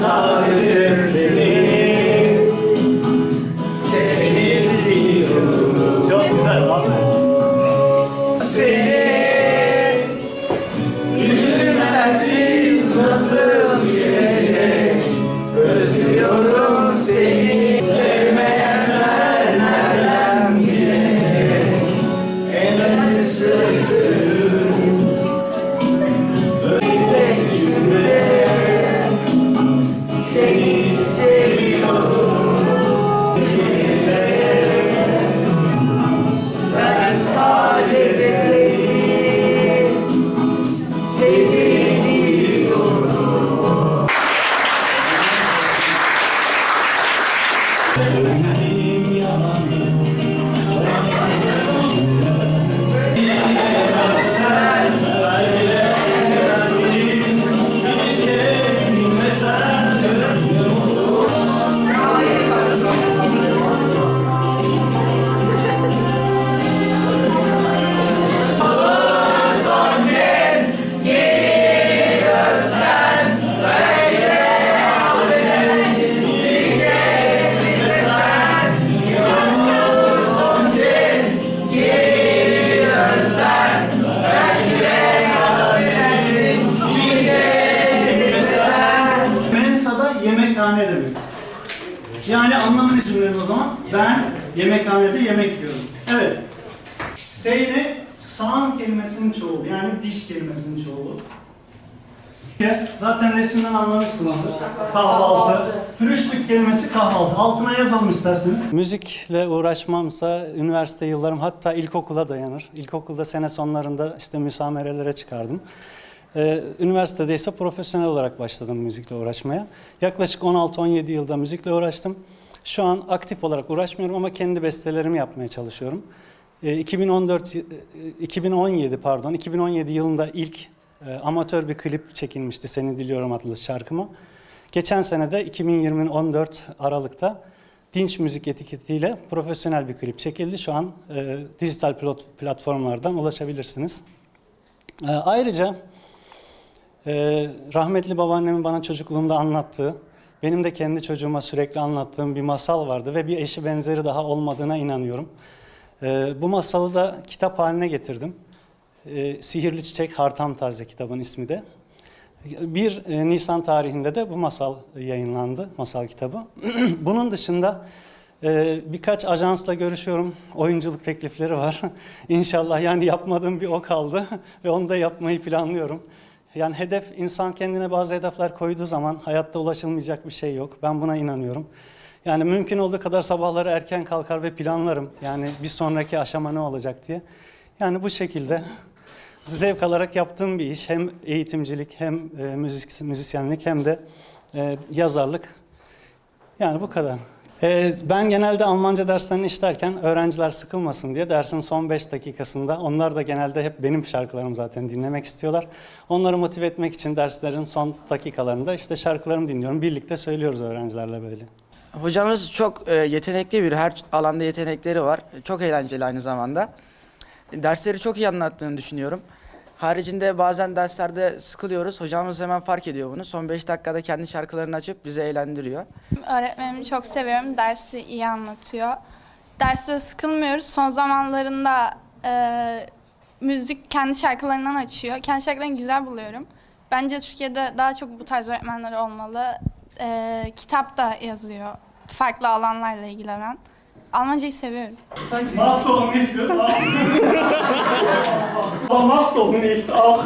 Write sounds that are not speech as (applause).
savage yemekhane demek. Yani anlamını düşünelim o zaman. Ben yemekhanede yemek yiyorum. Evet. Seyle sağan kelimesinin çoğulu. Yani diş kelimesinin çoğulu. Ya, Zaten resimden anlamışsınızdır. Kahvaltı. Frühstück kelimesi kahvaltı. Altına yazalım isterseniz. Müzikle uğraşmamsa üniversite yıllarım hatta ilkokula dayanır. İlkokulda sene sonlarında işte müsamerelere çıkardım. Ee, üniversitede ise profesyonel olarak başladım müzikle uğraşmaya. Yaklaşık 16-17 yılda müzikle uğraştım. Şu an aktif olarak uğraşmıyorum ama kendi bestelerimi yapmaya çalışıyorum. Ee, 2014 y- e, 2017 pardon 2017 yılında ilk e, amatör bir klip çekilmişti Seni Diliyorum adlı şarkıma. Geçen sene de 2020'nin 14 Aralık'ta Dinç Müzik etiketiyle profesyonel bir klip çekildi. Şu an e, dijital plat- platformlardan ulaşabilirsiniz. E, ayrıca ee, rahmetli babaannemin bana çocukluğumda anlattığı, benim de kendi çocuğuma sürekli anlattığım bir masal vardı ve bir eşi benzeri daha olmadığına inanıyorum. Ee, bu masalı da kitap haline getirdim. Ee, Sihirli Çiçek Hartam Taze kitabın ismi de. 1 e, Nisan tarihinde de bu masal yayınlandı, masal kitabı. (clears throat) Bunun dışında e, birkaç ajansla görüşüyorum, oyunculuk teklifleri var. (laughs) İnşallah yani yapmadığım bir o kaldı (laughs) ve onu da yapmayı planlıyorum. Yani hedef, insan kendine bazı hedefler koyduğu zaman hayatta ulaşılmayacak bir şey yok. Ben buna inanıyorum. Yani mümkün olduğu kadar sabahları erken kalkar ve planlarım. Yani bir sonraki aşama ne olacak diye. Yani bu şekilde zevk alarak yaptığım bir iş. Hem eğitimcilik hem e, müzisyenlik hem de e, yazarlık. Yani bu kadar. E, ben genelde Almanca derslerini işlerken öğrenciler sıkılmasın diye dersin son 5 dakikasında onlar da genelde hep benim şarkılarımı zaten dinlemek istiyorlar. Onları motive etmek için derslerin son dakikalarında işte şarkılarımı dinliyorum. Birlikte söylüyoruz öğrencilerle böyle. Hocamız çok e, yetenekli bir, her alanda yetenekleri var. Çok eğlenceli aynı zamanda. Dersleri çok iyi anlattığını düşünüyorum. Haricinde bazen derslerde sıkılıyoruz. Hocamız hemen fark ediyor bunu. Son 5 dakikada kendi şarkılarını açıp bizi eğlendiriyor. Öğretmenimi çok seviyorum. Dersi iyi anlatıyor. Derste sıkılmıyoruz. Son zamanlarında e, müzik kendi şarkılarından açıyor. Kendi şarkılarını güzel buluyorum. Bence Türkiye'de daha çok bu tarz öğretmenler olmalı. E, kitap da yazıyor. Farklı alanlarla ilgilenen. Almancayı seviyorum. Mach doch nicht. Aber mach doch nicht, auch.